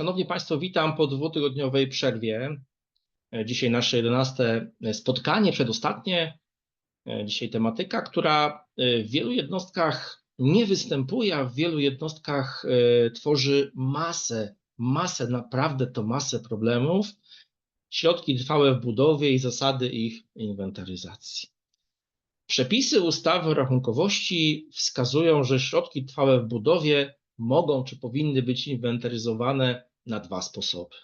Szanowni Państwo, witam po dwutygodniowej przerwie. Dzisiaj nasze 11 spotkanie, przedostatnie. Dzisiaj tematyka, która w wielu jednostkach nie występuje, a w wielu jednostkach e, tworzy masę, masę, naprawdę to masę problemów. Środki trwałe w budowie i zasady ich inwentaryzacji. Przepisy ustawy o rachunkowości wskazują, że środki trwałe w budowie mogą czy powinny być inwentaryzowane na dwa sposoby.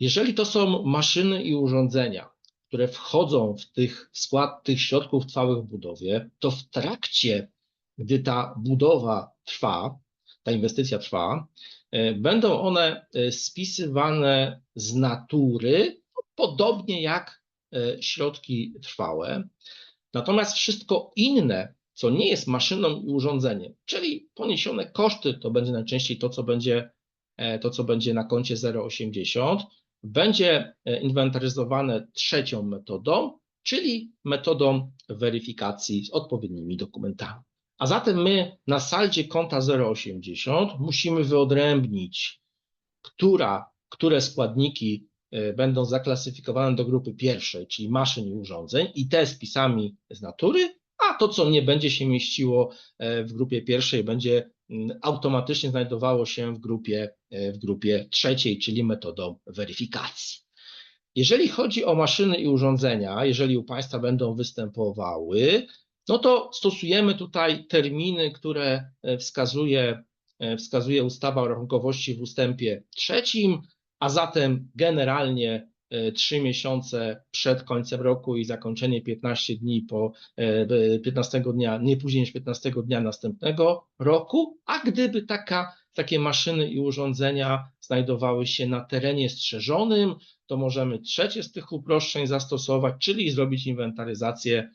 Jeżeli to są maszyny i urządzenia, które wchodzą w, tych, skład tych środków trwałych w budowie, to w trakcie, gdy ta budowa trwa, ta inwestycja trwa, e, będą one e, spisywane z natury, podobnie jak e, środki trwałe. Natomiast wszystko inne, co nie jest maszyną i urządzeniem, czyli poniesione koszty, to będzie najczęściej to, co będzie, to, co będzie na koncie 0,80, będzie e, inwentaryzowane trzecią metodą, czyli metodą weryfikacji z odpowiednimi dokumentami. A zatem my na saldzie konta 0,80 musimy wyodrębnić, która, które składniki e, będą zaklasyfikowane do grupy pierwszej, czyli maszyn i urządzeń, i te spisami z natury, a to, co nie będzie się mieściło e, w grupie pierwszej, będzie automatycznie znajdowało się w grupie, e, w grupie trzeciej, czyli metodą weryfikacji. Jeżeli chodzi o maszyny i urządzenia, jeżeli u Państwa będą występowały, no to stosujemy tutaj terminy, które e, wskazuje, wskazuje ustawa o rachunkowości w ustępie trzecim, a zatem generalnie trzy miesiące przed końcem roku i zakończenie 15 dni po 15 dnia, nie później niż 15 dnia następnego roku, a gdyby taka, takie maszyny i urządzenia znajdowały się na terenie strzeżonym, to możemy trzecie z tych uproszczeń zastosować, czyli zrobić inwentaryzację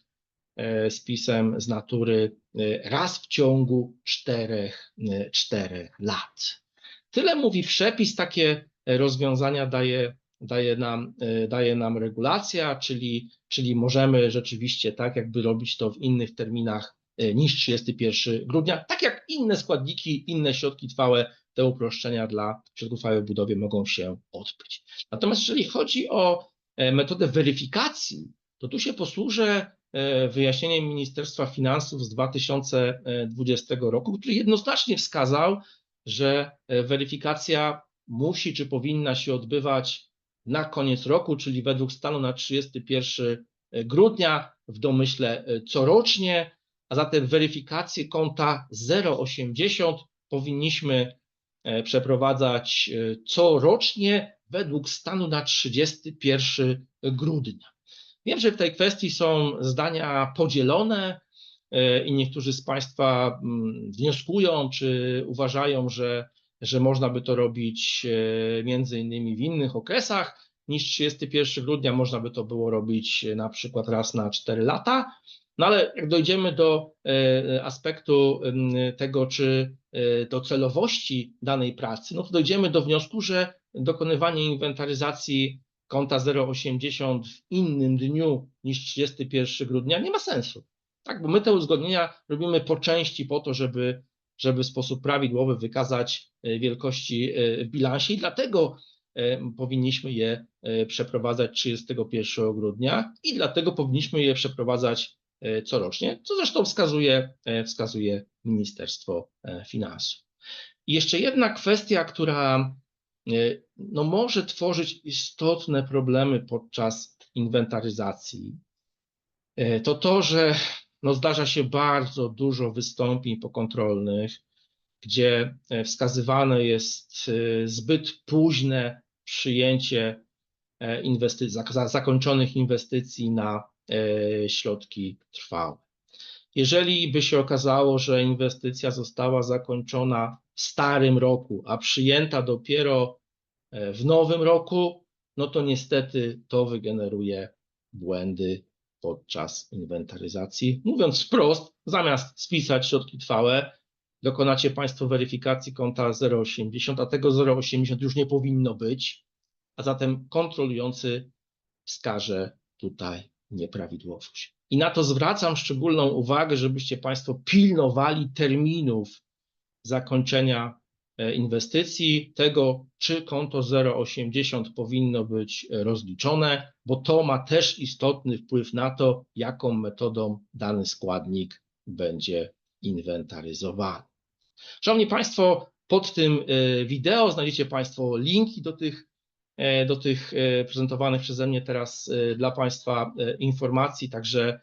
spisem z natury raz w ciągu czterech, czterech lat. Tyle mówi przepis, takie rozwiązania daje daje nam, daje nam regulacja, czyli, czyli możemy rzeczywiście tak jakby robić to w innych terminach niż 31 grudnia, tak jak inne składniki, inne środki trwałe, te uproszczenia dla środków trwałych w budowie mogą się odbyć. Natomiast jeżeli chodzi o metodę weryfikacji, to tu się posłużę wyjaśnieniem Ministerstwa Finansów z 2020 roku, który jednoznacznie wskazał, że weryfikacja musi czy powinna się odbywać na koniec roku, czyli według stanu na 31 grudnia, w domyśle corocznie, a zatem weryfikację konta 0,80 powinniśmy przeprowadzać corocznie według stanu na 31 grudnia. Wiem, że w tej kwestii są zdania podzielone i niektórzy z Państwa wnioskują czy uważają, że że można by to robić między innymi w innych okresach niż 31 grudnia, można by to było robić na przykład raz na 4 lata. No ale jak dojdziemy do aspektu tego, czy do celowości danej pracy, no to dojdziemy do wniosku, że dokonywanie inwentaryzacji konta 080 w innym dniu niż 31 grudnia nie ma sensu. Tak, bo my te uzgodnienia robimy po części po to, żeby żeby w sposób prawidłowy wykazać wielkości w bilansie i dlatego powinniśmy je przeprowadzać 31 grudnia i dlatego powinniśmy je przeprowadzać corocznie, co zresztą wskazuje, wskazuje Ministerstwo Finansów. I jeszcze jedna kwestia, która no, może tworzyć istotne problemy podczas inwentaryzacji, to to, że no zdarza się bardzo dużo wystąpień pokontrolnych, gdzie wskazywane jest zbyt późne przyjęcie inwestycji, zakończonych inwestycji na środki trwałe. Jeżeli by się okazało, że inwestycja została zakończona w starym roku, a przyjęta dopiero w nowym roku, no to niestety to wygeneruje błędy podczas inwentaryzacji. Mówiąc wprost, zamiast spisać środki trwałe, dokonacie Państwo weryfikacji konta 0,80, a tego 0,80 już nie powinno być, a zatem kontrolujący wskaże tutaj nieprawidłowość. I na to zwracam szczególną uwagę, żebyście Państwo pilnowali terminów zakończenia inwestycji, tego czy konto 0,80 powinno być e, rozliczone, bo to ma też istotny wpływ na to, jaką metodą dany składnik będzie inwentaryzowany. Szanowni Państwo, pod tym e, wideo znajdziecie Państwo linki do tych, e, do tych e, prezentowanych przeze mnie teraz e, dla Państwa e, informacji, także e,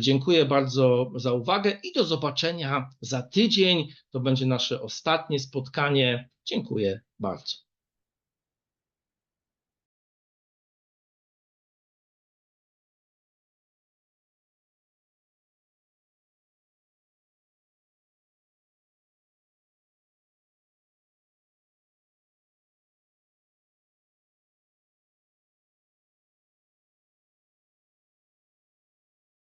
dziękuję bardzo za uwagę i do zobaczenia za tydzień. To będzie nasze ostatnie spotkanie. Dziękuję bardzo.